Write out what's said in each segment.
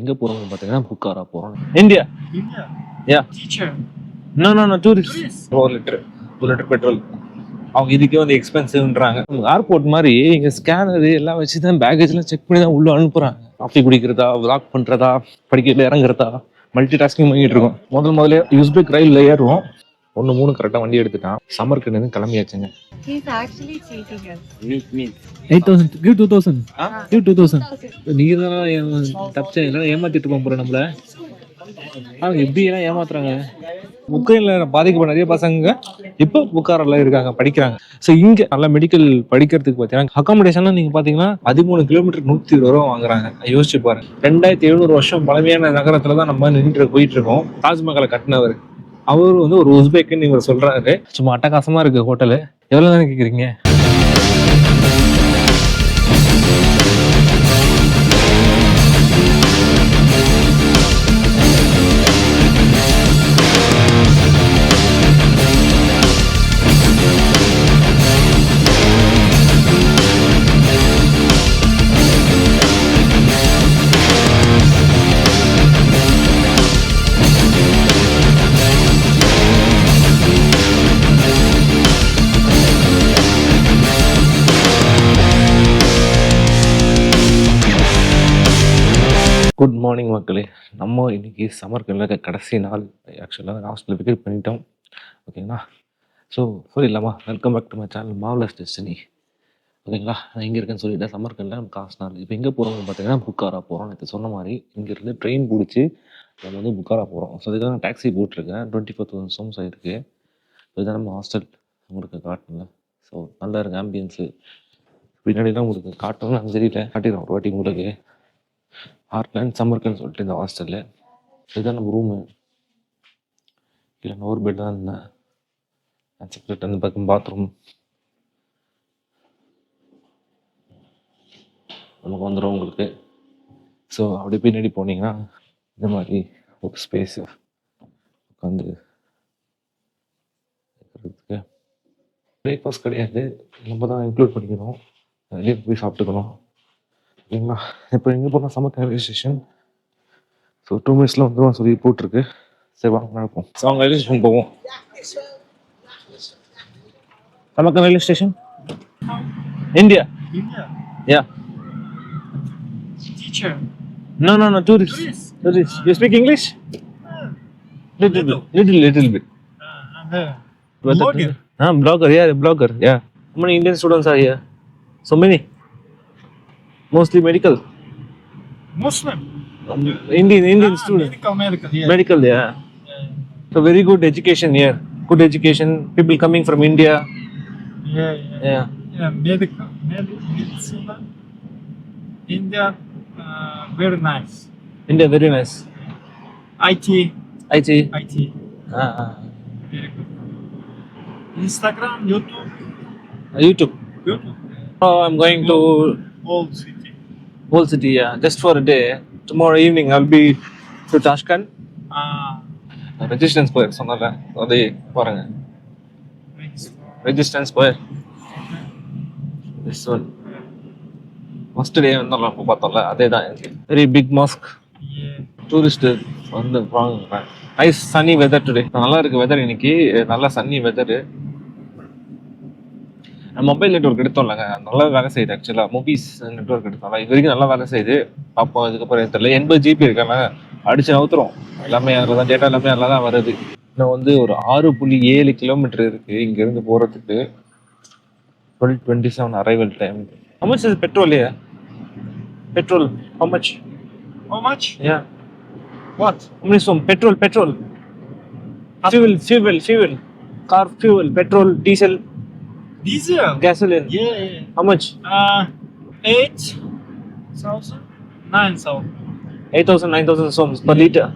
எங்க போறோம் பாத்தீங்கன்னா புக்காரா போறோம். India. Yeah. No no no tourist. ஒரு லிட்டர். ஒரு லிட்டர் பெட்ரோல். அவங்க இதுக்கே வந்து எக்ஸ்பென்சிவ்ன்றாங்க ஏர்போர்ட் மாதிரி இங்க ஸ்கேனர் எல்லாம் வச்சு தான் பேகேஜ்லாம் செக் பண்ணி தான் உள்ள அனுப்புறாங்க. காஃபி குடிக்கிறதா வாக் பண்றதா படிக்கல இறங்குறதா மல்டி டாஸ்கிங் பண்ணிட்டு இருக்கோம். முதல் முதல்ல யூஸ்பேக் ரயில்ல ஏறுவோம். ஒன்று மூணு கரெக்டாக வண்டி எடுத்துட்டான். சம்மருக்கு நின்று கிளம்பியாச்சுங்க. He's actually cheating us. Eight thousand give two thousand ஆ? கிவ் டூ தௌசண்ட் நீங்க தான் தப்பிச்ச? இல்லைன்னா ஏமாத்திட்டு போக போற நம்மள. அவங்க எப்படி எல்லாம் ஏமாத்துறாங்க? உக்ரைன்ல பாதிக்கப்பட்ட நிறைய பசங்க இப்போ புக்காரில் இருக்காங்க படிக்கிறாங்க. ஸோ இங்க நல்ல மெடிக்கல் படிக்கிறதுக்கு பார்த்தீங்கன்னா அகாமடேஷன்லாம் நீங்க பாத்தீங்கன்னா பதிமூணு கிலோமீட்டர் நூத்தி இருபது ரூபா வாங்குறாங்க. யோசிச்சு பாருங்க. ரெண்டாயிரத்தி எழுநூறு வருஷம் பழமையான நகரத்துல தான் நம்ம நின்று போயிட்டு இருக்கோம். தாஜ்மஹாலை கட்டினவர். அவர் வந்து ஒரு உஸ்பெக்குன்னு இவர் சொல்றாரு. சும்மா அட்டகாசமா இருக்கு ஹோட்டலு எவ்வளவு தானே குட் மார்னிங் மக்களே. நம்ம இன்னைக்கு சம்மர் இருக்க கடைசி நாள். ஆக்சுவலாக ஹாஸ்டலில் விக்கெட் பண்ணிட்டோம். ஓகேங்களா ஸோ சொல்லிடலாமா welcome back to my channel Marvellous Destiny ஓகேங்களா நான் எங்கே இருக்கேன்னு சொல்லிட்டேன் சம்மர் கல்ல நம்ம காசு நாள். இப்போ எங்கே போகிறோம்னு பார்த்தீங்கன்னா புக்காரா போகிறோம் நேற்று சொன்ன மாதிரி இங்கேருந்து ட்ரெயின் பிடிச்சி நம்ம வந்து புக்காரா போகிறோம் ஸோ அதுக்காக நான் டாக்ஸி போட்டிருக்கேன். டுவெண்ட்டி ஃபோர் தௌசண்ட் சோம்ஸ் ஆகிருக்கு இதுதான் நம்ம ஹாஸ்டல் உங்களுக்கு காட்டணும் ஸோ நல்லா இருக்குது ஆம்பியன்ஸு பின்னாடிலாம் உங்களுக்கு காட்டணும்னு எனக்கு தெரியல. காட்டிடுறோம் ஒரு வாட்டி உங்களுக்கு. ஹார்ட்லேண்ட் சம்மர்க்குன்னு சொல்லிட்டு இந்த ஹாஸ்டலில் இதுதான் நம்ம ரூமு இல்லை நோர் ஒரு பெட் தான் இருந்தேன். செப்பரேட் அந்த பக்கம் பாத்ரூம் நமக்கு வந்துடும் உங்களுக்கு. ஸோ அப்படி பின்னாடி போனீங்கன்னா இந்த மாதிரி ஒரு ஸ்பேஸு உட்காந்து இருக்கிறதுக்கு. பிரேக்ஃபாஸ்ட் கிடையாது. நம்ம தான் இன்க்ளூட் பண்ணிக்கணும். வெளியே போய் சாப்பிட்டுக்கணும். ஓகேங்களா இப்போ எங்கே போனால் சமக்க ரயில்வே ஸ்டேஷன் ஸோ டூ மினிட்ஸில் வந்துடும் சொல்லி போட்டிருக்கு. சரி வாங்க நடப்போம். ஸோ அவங்க ரயில்வே ஸ்டேஷன் போவோம். சமக்க railway station India India. Yeah Teacher. No no no tourist Tourist. Tourist you speak English little bit little little bit Uh, and uh, blogger. Ah, blogger, yeah, blogger, yeah. How many Indian students are here? So many. Mostly medical. Muslim. Um, Indian Indian Ah, students. Medical, medical. Yeah. Medical, yeah. yeah. So very good education here. Good education. People coming from India. Yeah, yeah. Yeah. Yeah, medical, medical, medicine. India, uh, very nice. India very nice. IT, IT. IT, Ah, ah. very good. Instagram, YouTube, YouTube. YouTube. Oh, I'm going to Old city. Whole City. Yeah, just for a day. Tomorrow evening I'll be to Tashkent. Ah, Registan square சொன்னல அதே பாருங்க. Registan square this one first day வந்தோம்ல அப்போ பார்த்தோம்ல அதே தான் very big mosque Yeah. Tourist வந்து வாங்க nice Sunny weather today நல்லா இருக்கு வெதர் இன்னைக்கு நல்லா சன்னி வெதரு மொபைல் நெட்ஒர்க் எடுத்தோம்லங்க. நல்லா வேலை செய்யுது ஆக்சுவலாக மூவிஸ் நெட்ஒர்க் எடுத்தோம்ல. இது வரைக்கும் நல்லா வேலை செய்யுது. பார்ப்போம் இதுக்கப்புறம் எனக்கு தெரியல. எண்பது ஜிபி இருக்காங்க. அடிச்சு நவுத்துறோம் எல்லாமே அதில் தான் டேட்டா எல்லாமே நல்லா தான் வருது. இன்னும் வந்து ஒரு ஆறு புள்ளி ஏழு கிலோமீட்டர் இருக்கு இங்கேருந்து போகிறதுக்கு twelve twenty seven arrival time how much is petrol a petrol how much How much? Yeah what from petrol petrol fuel fuel fuel. Car fuel petrol diesel. Diesel. gasoline Yeah, yeah. how much Uh, eight thousand, nine thousand, 8000 9000 soms per liter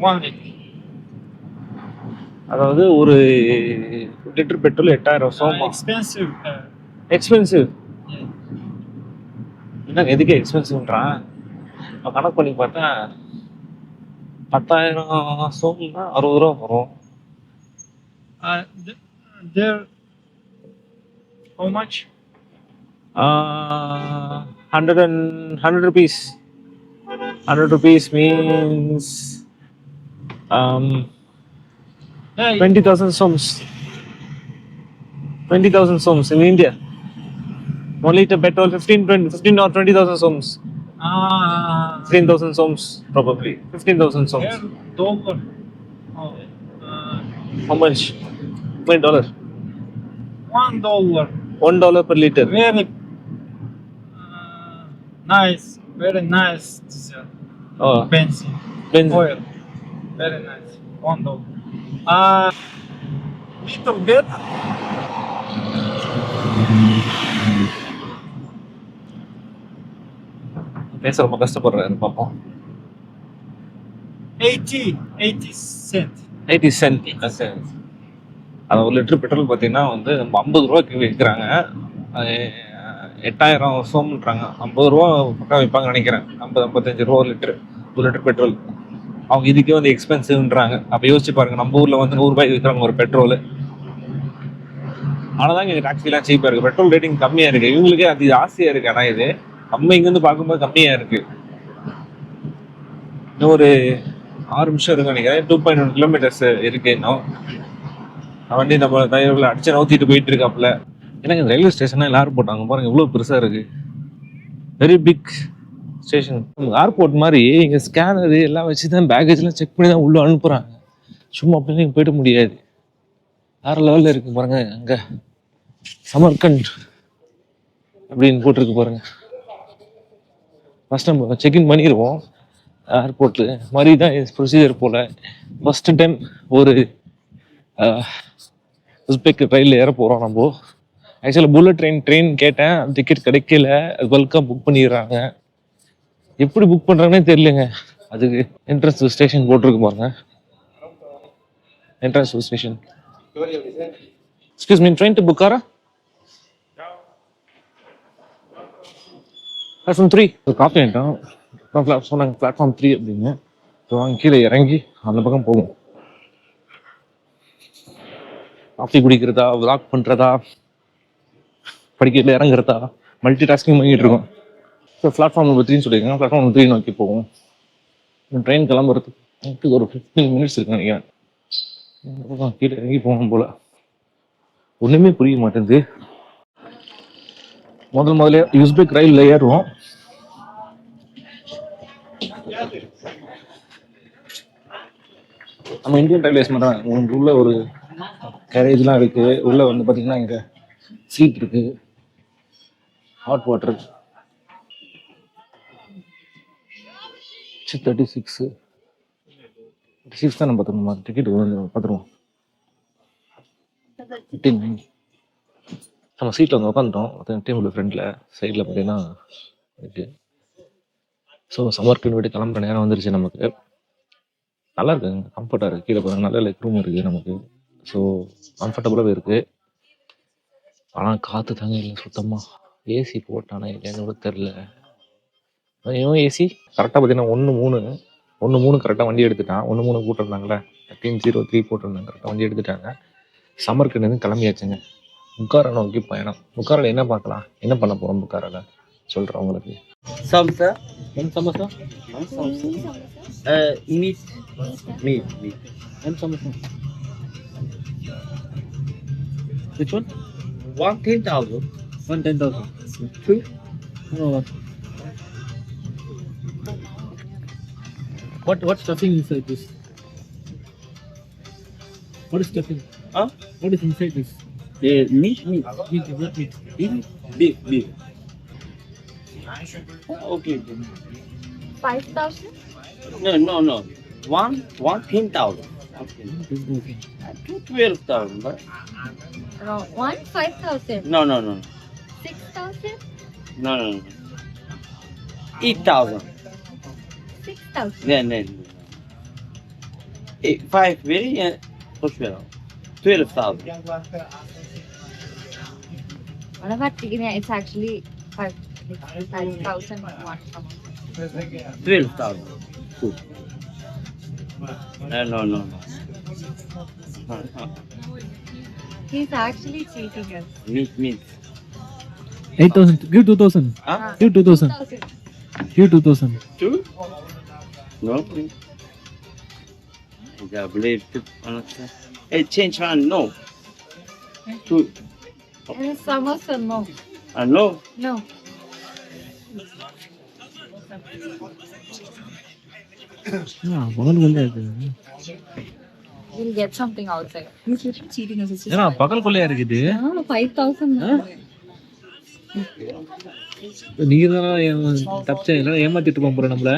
one liter. அதாவது ஒரு litre petrol எட்டாயிரம் Uh, சோமா expensive. Uh, expensive yeah. என்னங்க எதுக்கு எக்ஸ்பென்சிவ்ன்றான் நான் கணக்கு பண்ணி பார்த்தேன் பத்தாயிரம் சோம்னா அறுபது ரூபா வரும் Uh, th- there. How much? Uh, 100 and 100 rupees. 100 rupees means um, 20,000 soms. 20,000 soms in India. One liter petrol, 15, 20, 15 or 20,000 soms. ah, 15,000 soms, probably. 15,000 soms. Yeah, Oh, uh, How much? $20. one dollar. One dollar per liter. Very uh, nice, very nice diesel. Oh, Benzene, benzene. oil, very nice. One dollar. Uh, little bit. பேச ரொம்ப கஷ்டப்படுறாரு பார்ப்போம் 80, 80 cent. Eighty send அது ஒரு litre petrol பார்த்தீங்கன்னா வந்து நம்ம ஐம்பது ரூபாய்க்கு விற்கிறாங்க. எட்டாயிரம் வருஷம்ன்றாங்க ஐம்பது ரூபா பக்கம் விற்பாங்க நினைக்கிறேன். ஐம்பது ஐம்பத்தஞ்சு ரூபா ஒரு லிட்டர் ஒரு லிட்டர் பெட்ரோல். அவங்க இதுக்கே வந்து எக்ஸ்பென்சிவ்ன்றாங்க அப்போ யோசிச்சு பாருங்க நம்ம ஊரில் வந்து நூறுரூபாய்க்கு விற்கிறாங்க ஒரு பெட்ரோல். ஆனால் தான் இங்கே டாக்ஸிலாம் சீப்பாக இருக்குது பெட்ரோல் ரேட்டிங் கம்மியாக இருக்குது இவங்களுக்கே அது ஆசையாக இருக்குது ஆனால் இது நம்ம இங்கேருந்து பார்க்கும்போது கம்மியாக இருக்குது இன்னும் ஒரு ஆறு நிமிஷம் இருக்கு நினைக்கிறேன். டூ பாயிண்ட் ஒன் கிலோமீட்டர்ஸ் இருக்கு இன்னும். வண்டி நம்ம தயவுல அடிச்சு நவுத்திட்டு போயிட்டு இருக்காப்புல. எனக்கு இந்த ரயில்வே ஸ்டேஷன் எல்லாரும் போட்டாங்க பாருங்க இவ்வளோ பெருசாக இருக்கு. வெரி பிக் ஸ்டேஷன் ஏர்போர்ட் மாதிரி இங்கே ஸ்கேனரு எல்லாம் வச்சு தான் பேக்கேஜ்லாம் செக் பண்ணி தான் உள்ளே அனுப்புகிறாங்க சும்மா அப்படின்னு நீங்கள் போயிட முடியாது. வேறு லெவலில் இருக்கு பாருங்க அங்கே. சமர்கண்ட் அப்படின்னு போட்டிருக்கு பாருங்க. ஃபஸ்ட் நம்ம செக்இன் பண்ணிடுவோம் ஏர்போர்ட்டில் மாதிரி தான் ப்ரொசீஜர் போல். ஃபஸ்ட்டு டைம் ஒரு உஸ்பெக் ரயிலில் ஏற போகிறோம் நம்ம. ஆக்சுவலாக புல்லட் ட்ரெயின் ட்ரெயின் கேட்டேன். டிக்கெட் கிடைக்கல. அது பல்காக புக் பண்ணிடுறாங்க. எப்படி புக் பண்ணுறாங்கன்னே தெரியலங்க. அதுக்கு என்ட்ரன்ஸ் ஸ்டேஷன் போட்டிருக்கு பாருங்க. Entrance station excuse me train to Bukhara platform three ஒரு காஃபி ஆகிட்டோம் சொன்னாங்க பிளாட்ஃபார்ம் த்ரீ அப்படின்னு ஸோ அங்கே கீழே இறங்கி அந்த பக்கம் போவோம். காஃபி குடிக்கிறதா விளாக் பண்ணுறதா படிக்கட்டில் இறங்குறதா மல்டி டாஸ்கிங் பண்ணிட்டு இருக்கோம். ஸோ பிளாட்ஃபார்ம் நம்பர் த்ரீன்னு சொல்லியிருக்காங்க. பிளாட்ஃபார்ம் நம்பர் த்ரீ நோக்கி போவோம். ட்ரெயின் கிளம்புறதுக்கு ஒரு ஃபிஃப்டீன் மினிட்ஸ் இருக்கு நினைக்கிறேன். கீழே இறங்கி போகணும் போல். ஒன்றுமே புரிய மாட்டேங்குது. முதல் முதல்ல யூஸ்பெக் ரயிலில் ஏறுவோம். நம்ம இந்தியன் ரயில்வேஸ் மாதிரி தான். உங்களுக்கு உள்ள ஒரு கேரேஜ்லாம் இருக்கு. உள்ள வந்து பார்த்தீங்கன்னா இங்கே சீட் இருக்கு. Hot water six thirty six six தான் நம்ம பார்த்துருமா டிக்கெட் வந்து பார்த்துருவோம். ஃபிஃப்டீன் நம்ம சீட்டில் வந்து உட்காந்துட்டோம். டேபிள் ஃப்ரெண்டில் சைடில் பார்த்தீங்கன்னா இருக்கு. ஸோ சம்மர் விட்டு கிளம்புற நேரம் வந்துருச்சு நமக்கு. நல்லா இருக்குங்க. கம்ஃபர்ட்டாக இருக்குது கீழே பாருங்க நல்ல லெக் ரூம் இருக்குது நமக்கு. ஸோ கம்ஃபர்டபுளாகவே இருக்குது ஆனால் காற்று தாங்க இல்லை சுத்தமாக ஏசி போட்டானா இல்லைன்னு கூட தெரில இவன் ஏசி கரெக்டாக பார்த்தீங்கன்னா ஒன்று மூணு. ஒன்று மூணு கரெக்டாக வண்டி எடுத்துட்டான். ஒன்று மூணு போட்டிருந்தாங்களே தேர்ட்டீன் ஜீரோ த்ரீ போட்டிருந்தாங்க கரெக்டாக வண்டி எடுத்துட்டாங்க. சம்மருக்கு கிளம்பியாச்சுங்க. புக்காரை நோக்கி பயணம். புக்காரில் என்ன பார்க்கலாம்? என்ன பண்ண போகிறோம் புக்காரில் சொல்கிறேன் உங்களுக்கு. Samsa, one samosa meat, meat, meat. One samosa Which one? One ten thousand. One ten thousand. Two? No, one. What what stuffing inside this? What is stuffing? Huh? What is inside this? The meat, meat, meat, not meat. Beef, beef, beef. Oh, okay. Five thousand? No, no, no. One, one ten thousand. Okay. This is. Uh, Two twelve thousand, but Around one five thousand. no, no, no, Six thousand? no, no, no. Eight thousand. Six thousand. Then, then. Eight, five very uh, twelve. Twelve thousand. What about? Yeah, it's actually five five thousand one. Twelve thousand. Two. Uh, no, no, no. Uh, uh, He's actually cheating us. meat, meat. Eight thousand. Give two thousand. Huh? Give two thousand. Thousand. Give two thousand. Two? No. I believe it. Hey, change one. No. Two. Samosa, no. Uh, no. No. பகல் கொள்ளையா இருக்குது We'll get something outside. ஏன்னா பகல் கொள்ளையா இருக்குது? Ah, 5,000. நீங்க தானே தப்பிச்ச? இல்லைன்னா ஏமாத்திட்டு போக போற நம்மள?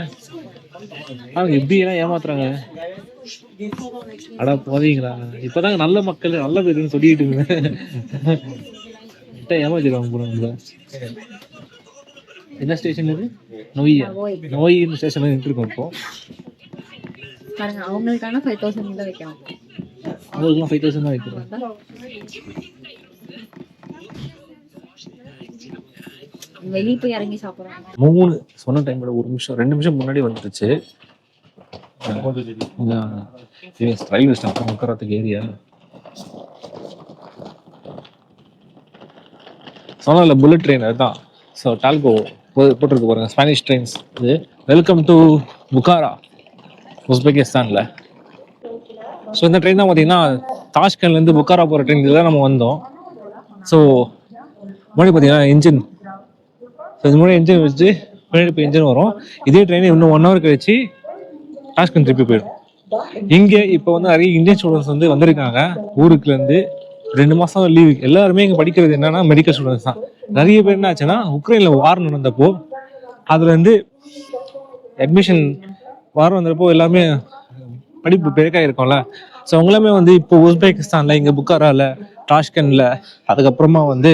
அவங்க எப்படி எல்லாம் ஏமாத்துறாங்க? அடா போதீங்களா? இப்பதாங்க நல்ல மக்கள் நல்ல பேருன்னு சொல்லிட்டு இருந்தேன். ஏமாத்திடுவாங்க போற நம்மள. என்ன ஸ்டேஷன் இது? நோய்யா. நோய் ஸ்டேஷன்ல நின்று இருக்கோம் இப்போ. பாருங்க அவங்களுக்கான ஃபைவ் தௌசண்ட் தான் வைக்கணும் அவங்களுக்குலாம் ஃபைவ் தௌசண்ட் தான் வைக்கிறோம். வெளியே போய் இறங்கி சாப்பிடுறாங்க. மூணு சொன்ன டைமோட ஒரு நிமிஷம் ரெண்டு நிமிஷம் முன்னாடி வந்துருச்சு. ரயில்வே ஸ்டாப் உட்காரத்துக்கு ஏரியா சொன்னல புல்லட் ட்ரெயின் அதுதான். ஸோ டால்கோ போட்டிருக்கு பாருங்க ஸ்பானிஷ் ட்ரெயின்ஸ் இது. வெல்கம் டு புகாரா உஸ்பெகிஸ்தானில். ஸோ இந்த ட்ரெயின் தான் பார்த்தீங்கன்னா தாஷ்கண்ட்லேருந்து புக்காரா போகிற ட்ரெயின் தான் நம்ம வந்தோம். ஸோ முன்னாடி பார்த்தீங்கன்னா இன்ஜின் ஸோ இது முன்னாடி இன்ஜின் வச்சு பின்னாடி இப்போ இன்ஜின் வரும். இதே ட்ரெயின் இன்னும் ஒன் ஹவர் கழிச்சு டாஸ்கன் திருப்பி போயிடும். இங்கே இப்போ வந்து நிறைய இந்தியன் ஸ்டூடெண்ட்ஸ் வந்து வந்திருக்காங்க. ஊருக்குலேருந்து ரெண்டு மாதம் லீவு எல்லாருமே இங்கே படிக்கிறது என்னன்னா மெடிக்கல் ஸ்டூடெண்ட்ஸ் தான். நிறைய பேர் என்ன ஆச்சுன்னா உக்ரைனில் வார் நடந்தப்போ அதில் அட்மிஷன் வாரம் வந்தப்போ எல்லாமே படிப்பு பெருக்காக இருக்கும்ல ஸோ அவங்களுமே வந்து இப்போ உஸ்பெகிஸ்தானில் இங்கே புக்காராவில் டாஷ்கனில் அதுக்கப்புறமா வந்து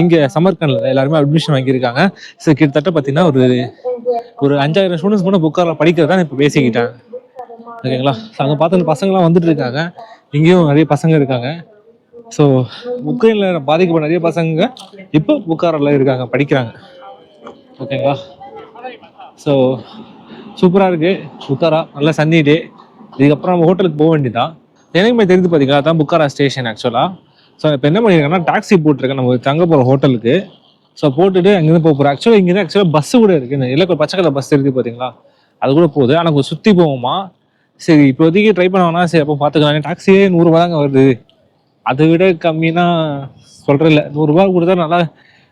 இங்கே சமர்கண்டில் எல்லாருமே அட்மிஷன் வாங்கியிருக்காங்க. ஸோ கிட்டத்தட்ட பார்த்தீங்கன்னா ஒரு ஒரு அஞ்சாயிரம் ஸ்டூடெண்ட்ஸ் கூட புக்காரில் படிக்கிறது தான் இப்போ பேசிக்கிட்டாங்க ஓகேங்களா? ஸோ அங்கே பார்த்த பசங்களாம் வந்துட்டு இருக்காங்க. இங்கேயும் நிறைய பசங்க இருக்காங்க. ஸோ உக்ரைனில் பாதிக்கப்பட்ட நிறைய பசங்க இப்போ புக்காரில் இருக்காங்க படிக்கிறாங்க. ஓகேங்களா? ஸோ சூப்பராக இருக்குது புக்காரா நல்ல சன்னி டே இதுக்கப்புறம் நம்ம ஹோட்டலுக்கு போக வேண்டியதான் எனக்குமே தெரிஞ்சு பார்த்தீங்களா அதான் புக்காரா ஸ்டேஷன் ஆக்சுவலாக ஸோ இப்போ என்ன பண்ணியிருக்கேன்னா டாக்ஸி போட்டிருக்கேன். நம்ம தங்க போகிற ஹோட்டலுக்கு ஸோ போட்டுட்டு அங்கேருந்து போக போகிறோம் ஆக்சுவலாக இங்கே ஆக்சுவலாக பஸ்ஸு கூட இருக்குது இல்லை ஒரு பச்சை கலர் பஸ் இருக்குது பார்த்தீங்களா அது கூட போகுது. ஆனால் கொஞ்சம் சுற்றி போவோமா? சரி இப்போதைக்கு ட்ரை பண்ண சரி அப்போ பார்த்துக்கலாம் டாக்ஸியே நூறுரூவா தாங்க வருது. அதை விட கம்மினா சொல்கிறதில்ல இல்லை. நூறுரூவா கொடுத்தா நல்லா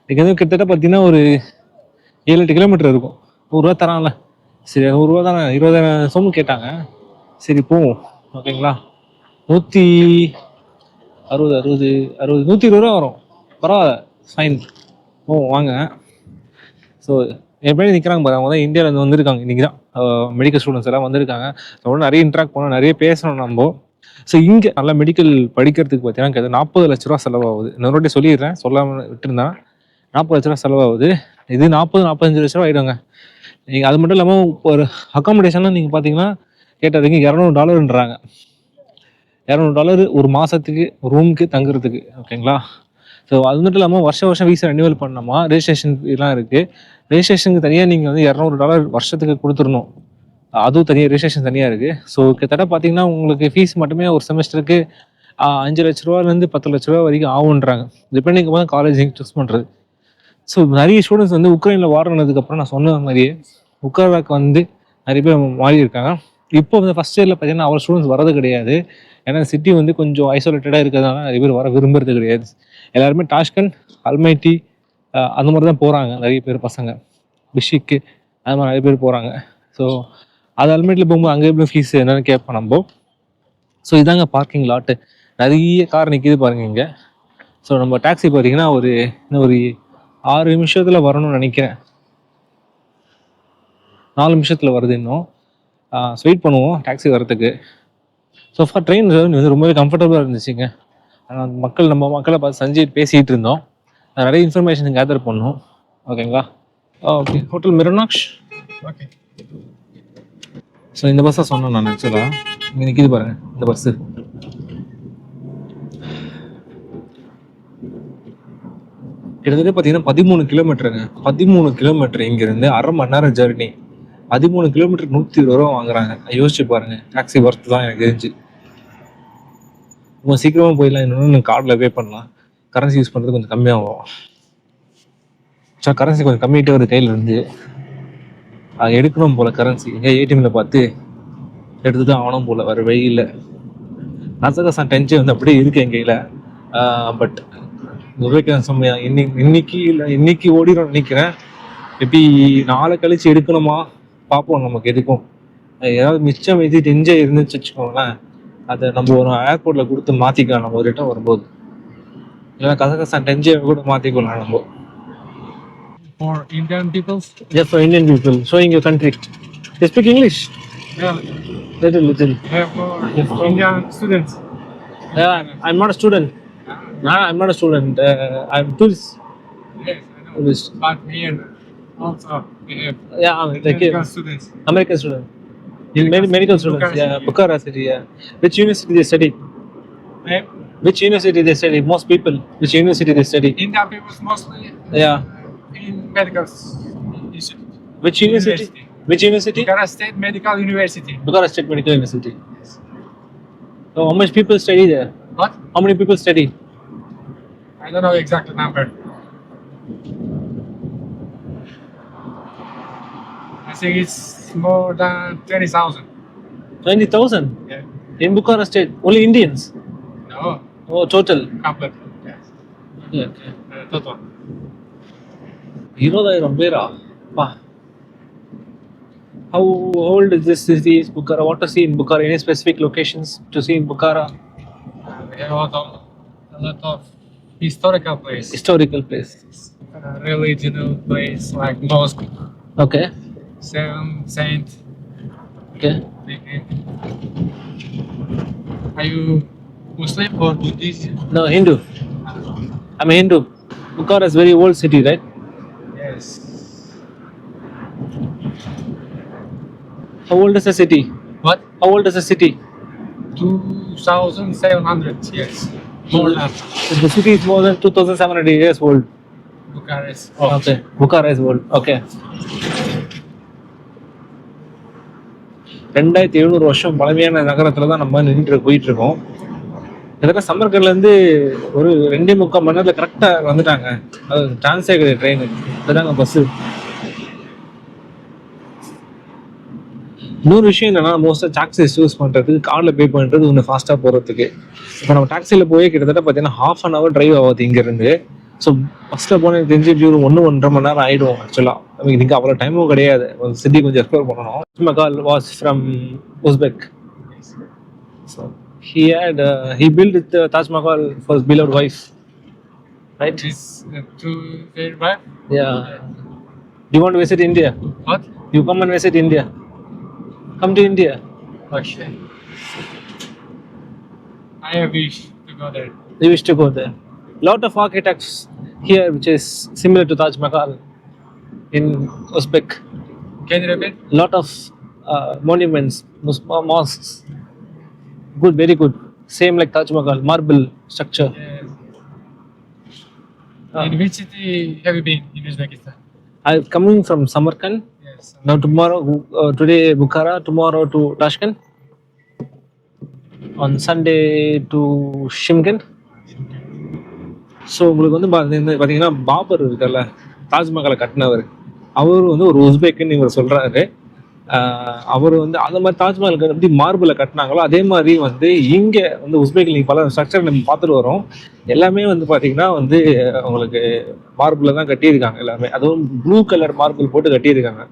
இங்கேருந்து கிட்டத்தட்ட பார்த்தீங்கன்னா ஒரு ஏழு எட்டு கிலோமீட்டர் இருக்கும். நூறுரூவா தரான்ல. சரி நூறுரூவா தானே இருபதாயிரம் சொன்னு கேட்டாங்க. சரி போவோம். ஓகேங்களா? நூற்றி அறுபது அறுபது அறுபது நூற்றி இருபது ரூபா வரும். பரவாயில்ல ஃபைன் ஓ வாங்க. ஸோ என் பையன் நிற்கிறாங்க பாரு அவங்க தான் இந்தியாவிலேருந்து வந்திருக்காங்க இன்றைக்கி தான். மெடிக்கல் ஸ்டூடெண்ட்ஸ் எல்லாம் வந்திருக்காங்க. அதோட நிறைய இன்ட்ராக்ட் பண்ணோம் நிறைய பேசணும் நம்ம. ஸோ இங்கே நல்லா மெடிக்கல் படிக்கிறதுக்கு பார்த்தீங்கன்னா நாற்பது லட்ச ரூபா செலவாகுது. இன்னொருட்டி சொல்லிடுறேன் சொல்லாமல் விட்டுருந்தேன் நாற்பது லட்ச ரூபா செலவாகுது. இது நாற்பது நாற்பத்தஞ்சு லட்ச ரூபா ஆயிடுங்க. நீங்கள் அது மட்டும் இல்லாமல் ஒரு அக்காமடேஷன்லாம் நீங்கள் பார்த்தீங்கன்னா கேட்டதுக்கு இரநூறு டாலருன்றாங்க. இரநூறு டாலர் ஒரு மாதத்துக்கு ரூமுக்கு தங்குறதுக்கு ஓகேங்களா? ஸோ அது மட்டும் இல்லாமல் வருஷம் வருஷம் வீசா ரெனியூவல் பண்ணோமா ரெஜிஸ்ட்ரேஷன் இதெல்லாம் இருக்குது ரெஜிஸ்ட்ரேஷனுக்கு தனியாக நீங்கள் வந்து இரநூறு டாலர் வருஷத்துக்கு கொடுத்துடணும். அதுவும் தனியாக ரெஜிஸ்ட்ரேஷன் தனியாக இருக்குது ஸோ கிட்டத்தட்ட பார்த்தீங்கன்னா உங்களுக்கு ஃபீஸ் மட்டுமே ஒரு செமஸ்டருக்கு அஞ்சு லட்ச ரூபாலேருந்து பத்து லட்ச ரூபா வரைக்கும் ஆகுன்றாங்க டிபெண்டிங் போது காலேஜ் சூஸ் பண்ணுறது ஸோ நிறைய ஸ்டூடெண்ட்ஸ் வந்து உக்ரைனில் வார் நடந்ததுக்கப்புறம் நான் சொன்ன மாதிரியே உக்ரைனாக்கு வந்து நிறைய பேர் மாறி இருக்காங்க இப்போ வந்து ஃபஸ்ட் இயரில் பார்த்தீங்கன்னா அவ்வளோ ஸ்டூடெண்ட்ஸ் வரது கிடையாது. ஏன்னா சிட்டி வந்து கொஞ்சம் ஐசோலேட்டடாக இருக்கிறதுனால நிறைய பேர் வர விரும்புறது கிடையாது. எல்லாருமே டாஷ்கன் அல்மைட்டி அந்த மாதிரி தான் போகிறாங்க நிறைய பேர் பசங்க. பிஷிக்கு அது மாதிரி நிறைய பேர் போகிறாங்க ஸோ அது அல்மைட்டில் போகும்போது அங்கே எப்படி ஃபீஸ் என்னென்னு கேட்போம் நம்ம. ஸோ இதாங்க பார்க்கிங் லாட்டு நிறைய கார் நிற்கிது பாருங்க இங்கே. ஸோ நம்ம டாக்ஸி பார்த்தீங்கன்னா ஒரு இன்னும் ஒரு ஆறு நிமிஷத்தில் வரணும்னு நினைக்கிறேன். நாலு நிமிஷத்தில் வருது இன்னும். வெயிட் பண்ணுவோம் டாக்ஸி வரதுக்கு ஸோ ஃபார் ட்ரெயின் வந்து ரொம்பவே கம்ஃபர்டபுளாக இருந்துச்சுங்க. ஆனா, மக்கள் நம்ம மக்களை பார்த்து சஞ்சய் பேசிகிட்டு இருந்தோம். நிறைய இன்ஃபர்மேஷன் கேதர் பண்ணோம். ஓகேங்களா ஓகே ஹோட்டல் மிரனாக்ஷ் ஓகே ஸோ இந்த பஸ்ஸை சொன்னேன் நான் ஆக்சுவலாக இங்கே நிற்கிது பாருங்க இந்த பஸ்ஸு கிட்டத்தட்ட பார்த்தீங்கன்னா பதிமூணு கிலோமீட்டருங்க. பதிமூணு கிலோமீட்டர் இங்கேருந்து அரை மணி நேரம் ஜர்னி பதிமூணு கிலோமீட்டர் நூற்றி இருபது ரூபா வாங்குறாங்க. யோசிச்சு பாருங்க. டாக்ஸி ஒர்த்து தான் எனக்கு தெரிஞ்சு. கொஞ்சம் சீக்கிரமாக போயிடலாம். இன்னொன்று கார்டில் பே பண்ணலாம். கரன்சி யூஸ் பண்ணுறது கொஞ்சம் கம்மியாகும். சார் கரன்சி கொஞ்சம் கம்மியாகிட்டே வருது கையில் இருந்து. அது எடுக்கணும் போல கரன்சி எங்கே ஏடிஎம்ல பார்த்து எடுத்து தான் ஆகணும் போல. வேறு வழி இல்லை. கசகசான் டென்ஷன் வந்து அப்படியே இருக்கு என் கையில். பட் உபயோகம் இன்னைக்கு இன்னைக்கு இல்லை இன்னைக்கு ஓடிடும் நினைக்கிறேன் எப்படி நாளை கழிச்சு எடுக்கணுமா பார்ப்போம் நமக்கு எதுக்கும் ஏதாவது மிச்சம் இது டெஞ்சே இருந்துச்சு வச்சுக்கோங்களேன் அதை நம்ம ஒரு ஏர்போர்ட்டில் கொடுத்து மாற்றிக்கலாம் நம்ம ஒரு ரிட்டன் வரும்போது இல்லைன்னா கசகசான் டெஞ்சே கூட மாற்றிக்கலாம் நம்ம For Indian peoples? Just for Indian people, showing your country. They speak English, Yeah. little, little. Yeah, for Indian students. Yeah, I'm not a student. No, I'm not a student. Uh, I'm tourist. Yes, I know. Tourist. But here also we have Yeah, I'm American students. American student. Med- medical students. Bukhara Yeah, city. Bukhara city. Yeah. Which university they study? Eh, Which university they study? Most people. Which university they study? Indian peoples mostly Yeah. in medical institute. Which university? University. Which university? Bukhara State Medical University. Bukhara State Medical University. So how much people study there? What? How many people study? I don't know exact number. I think it's more than 20,000. Twenty thousand Yeah. in Bukhara State. Only Indians. No, Oh, total. couple. Yes. Yeah. Okay. Uh, total. இருபதாயிரம் பேரா பா How old is this city? Is Bukhara? What to see in Bukhara? Any specific locations to see in Bukhara? Uh, we have a lot of, a lot of historical place, Historical place. uh, religional place like mosque, Okay. seven saint. Okay. Are you Muslim or Buddhist? No, Hindu. I'm a Hindu. Bukhara is very old city, right? Yes. How old is the city? What? How old is the city? 2,700 years. Than The city is more than 2,700 years old. Bucharest. Okay. Bukhara is old. Okay. ரெண்டாயிரத்தி எழுநூறு வருஷம் பழமையான நகரத்துல தான் நம்ம நின்று போயிட்டு இருக்கோம் கிட்டத்தட்ட சம்மர்கர்லேருந்து ஒரு ரெண்டே முக்கால் மணி நேரத்தில் கரெக்டாக வந்துட்டாங்க அது சான்ஸே கிடையாது ட்ரெயின் இதுதாங்க பஸ்ஸு இன்னொரு விஷயம் என்னன்னா மோஸ்ட்டாக டாக்ஸிஸ் யூஸ் பண்ணுறதுக்கு காரில் பே பண்ணுறது ஒன்று ஃபாஸ்ட்டாக போகிறதுக்கு இப்போ நம்ம டாக்ஸியில் போய் கிட்டத்தட்ட பார்த்தீங்கன்னா ஹாஃப் அன் ஹவர் டிரைவ் ஆகுது இங்கேருந்து. ஸோ ஃபஸ்ட்டில் போன எனக்கு தெரிஞ்சு ஒரு ஒன்று ஒன்றரை மணி நேரம் ஆகிடும் ஆக்சுவலாக நமக்கு இன்றைக்கி அவ்வளோ டைமும் கிடையாது. சிட்டி கொஞ்சம் எக்ஸ்ப்ளோர் பண்ணணும். Mahal was from Uzbek so he had uh, he built the Taj Mahal for his beloved wife, right? Is uh, to their wife? Yeah. Do you want to come and India. Come to India. Okay. I wish to go there. You wish to go there. Lot of architects here, which is similar to Taj Mahal in Uzbek. Can you repeat? Lot of uh, monuments, mos- mosques. Good, very good. Same like Taj Mahal, marble structure. Yes. In which city have you been in Uzbekistan? I'm coming from Samarkand. Now tomorrow, uh, today Bukhara, tomorrow to Tashkent. On Sunday to Shimkent. So உங்களுக்கு வந்து பாத்தீங்கன்னா பார்த்தீங்கன்னா பாபர் இருக்குல்ல தாஜ்மஹாலை கட்டினவர். அவர் வந்து ஒரு உஸ்பெக்குன்னு இவர் சொல்றாரு. ஆஹ் அவர் வந்து அந்த மாதிரி தாஜ்மஹால் எப்படி மார்பிள கட்டினாங்களோ அதே மாதிரி வந்து இங்கே வந்து உஸ்பெக்கில் நீங்கள் பல ஸ்ட்ரக்சர் நம்ம பார்த்துட்டு வரோம். எல்லாமே வந்து பார்த்தீங்கன்னா வந்து உங்களுக்கு மார்பிளில் தான் கட்டியிருக்காங்க எல்லாமே. அதுவும் ப்ளூ கலர் மார்பிள் போட்டு கட்டியிருக்காங்க.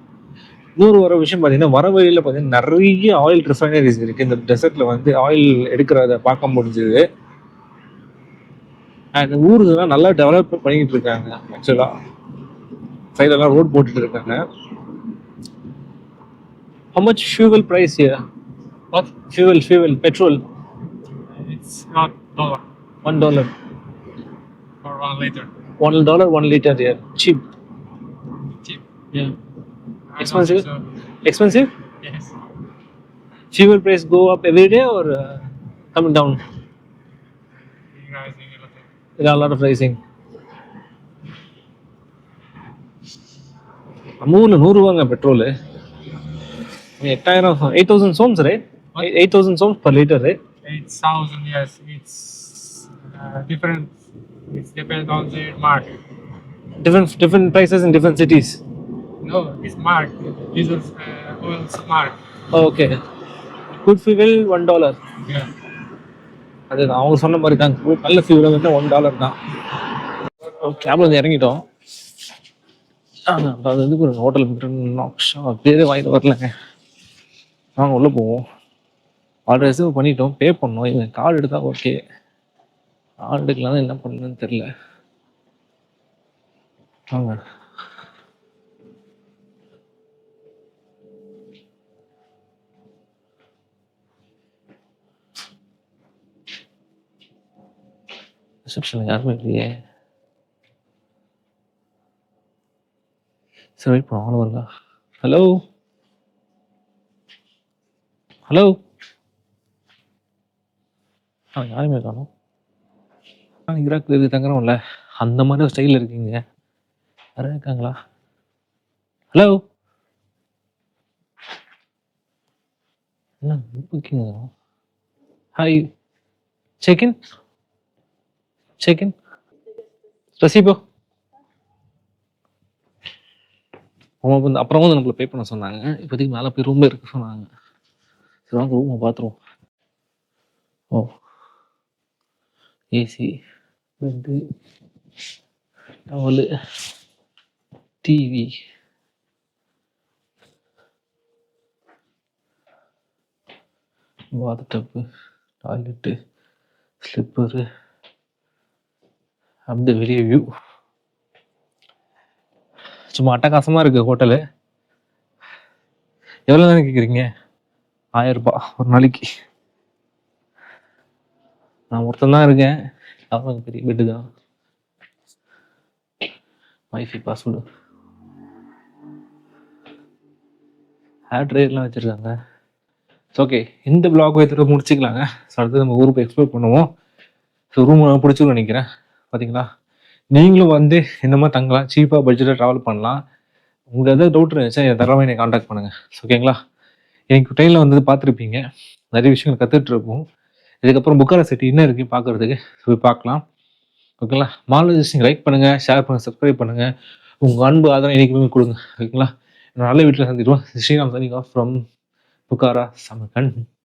இன்னொரு ஒரு விஷயம் பார்த்தீங்கன்னா வர வழியில் பார்த்தீங்கன்னா நிறைய ஆயில் ரிஃபைனரிஸ் இருக்குது இந்த டெசர்ட்டில் வந்து ஆயில் எடுக்கிறத பார்க்க முடிஞ்சுது. அண்ட் ஊருலாம் நல்லா டெவலப் பண்ணிக்கிட்டு இருக்காங்க ஆக்சுவலாக சைடெல்லாம் ரோட் போட்டுட்டு இருக்காங்க. How much fuel price here? What? Fuel, fuel, petrol, It's not dollar. One dollar, for one liter. one dollar, one liter Expensive? think Expensive? So. Yes. Fuel price go up every day or uh, coming down? Rising a lot. There are a lot of rising. நம்ம ஊரில் நூறுரூவாங்க petrol எட்டாயிரம் eight thousand soms right eight thousand soms per litre right 8,000, yes. It's uh, different. It depends on the market. different different prices in different cities No, it's mark. Jesus uh, oil's mark. Okay good ஃபிவில் one dollar Yeah. அது அவங்க சொன்ன மாதிரி தான். நல்ல fuel வந்து one dollar தான். கேப்ல வந்து இறங்கிட்டோம். ஆஹ், அது வந்து ஒரு ஹோட்டல் பேரே வாங்கிட்டு வரலங்க வாங்க உள்ளே போவோம். ஆர்டர் ரிசீவ் பண்ணிட்டோம். பே பண்ணோம். இவங்க கார்டு எடுத்தா ஓகே கார்டு எடுக்கலாம் என்ன பண்ணணும்னு தெரில வாங்க. ரிசப்ஷனில் யாருமே இல்லையே. சரி வெயிட் பண்ணுவோம் அவ்வளோ ஹலோ ஹலோ ஆ யாருமே காணும் நான் ஈராக்கில் இது தங்குறோம்ல அந்த மாதிரி ஒரு ஸ்டைலில் இருக்கீங்க. யாரும் இருக்காங்களா? ஹலோ என்ன புக்கிங்க ஹாய் செக்இன் Chicken? ரசீபோ அவங்க வந்து அப்புறம் வந்து நம்மளை பே பண்ண சொன்னாங்க. இப்போதைக்கு மேலே போய் ரூம் இருக்க சொன்னாங்க. சரி வாங்க ரூமை பார்த்துருவோம் ஓ. AC bed towel TV bathtub toilet slipper அந்த வெளிய வியூ சும்மா அட்டகாசமாக இருக்குது ஹோட்டலு எவ்வளோ தானே கேட்குறீங்க ஆயிரரூபா ஒரு நாளைக்கு. நான் ஒருத்தன் தான் இருக்கேன். அவங்க பெரிய பெட்டு தான். வைஃபை பாஸ்வேர்டு ஹேர் ட்ரையர்லாம் வச்சுருக்காங்க. ஓகே இந்த பிளாக் எடுத்துகிட்டு முடிச்சுக்கலாங்க. ஸோ அடுத்து நம்ம ஊருக்கு எக்ஸ்ப்ளோர் பண்ணுவோம். ஸோ ரூம் பிடிச்சிருன்னு நினைக்கிறேன். பார்த்தீங்களா நீங்களும் வந்து இந்த மாதிரி தங்கலாம் சீப்பாக பட்ஜெட்டில் ட்ராவல் பண்ணலாம். உங்களுக்கு எதாவது டவுட் இருந்துச்சா என் தரவை என்னை காண்டாக்ட் பண்ணுங்கள் ஓகேங்களா எனக்கு ட்ரெயினில் வந்து பார்த்துருப்பீங்க. நிறைய விஷயங்கள் கற்றுட்ருப்போம் இதுக்கப்புறம் புக்கார சிட்டி என்ன இருக்குது பார்க்குறதுக்கு? போய் பார்க்கலாம். ஓகேங்களா மாலஜிஸ்டிங் லைக் பண்ணுங்கள் ஷேர் பண்ணுங்கள் சப்ஸ்கிரைப் பண்ணுங்கள் உங்கள் அன்பு ஆதரவு என்றைக்குமே கொடுங்க. ஓகேங்களா நல்ல வீட்டில் சந்திடுவோம் ஸ்ரீராம் சனிகா ஃப்ரம் புக்காரா சமகன்.